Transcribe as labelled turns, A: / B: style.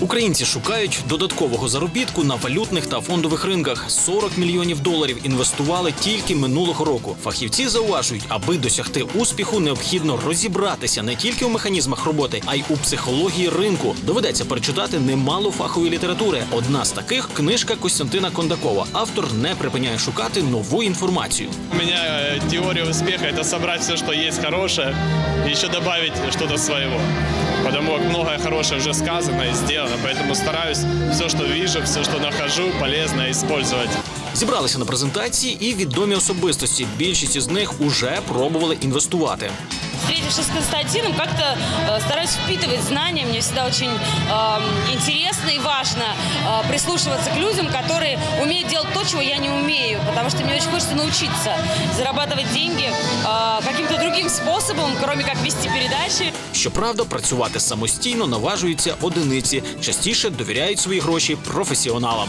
A: Українці шукають додаткового заробітку на валютних та фондових ринках. 40 мільйонів доларів інвестували тільки минулого року. Фахівці зауважують, аби досягти успіху, необхідно розібратися не тільки у механізмах роботи, а й у психології ринку. Доведеться перечитати немало фахової літератури. Одна з таких книжка Костянтина Кондакова. Автор не припиняє шукати нову інформацію.
B: У меня э, теория успеха – это собрать все, что есть хорошее, и еще добавить что-то своего. Потому как многое хорошее уже сказано и сделано, поэтому стараюсь все, что вижу, все, что нахожу, полезно использовать.
A: Зібралися на презентації і відомі особистості. Більшість із них уже пробували інвестувати.
C: Встретившись с Константином, как-то э, стараюсь впитывать знания. Мне всегда очень э, интересно и важно э, прислушиваться к людям, которые умеют делать то, чего я не умею. Потому что мне очень хочется научиться зарабатывать деньги э, каким-то другим способом, кроме як вести передачі.
A: Щоправда, працювати самостійно наважуються одиниці. Частіше довіряють свої гроші професіоналам.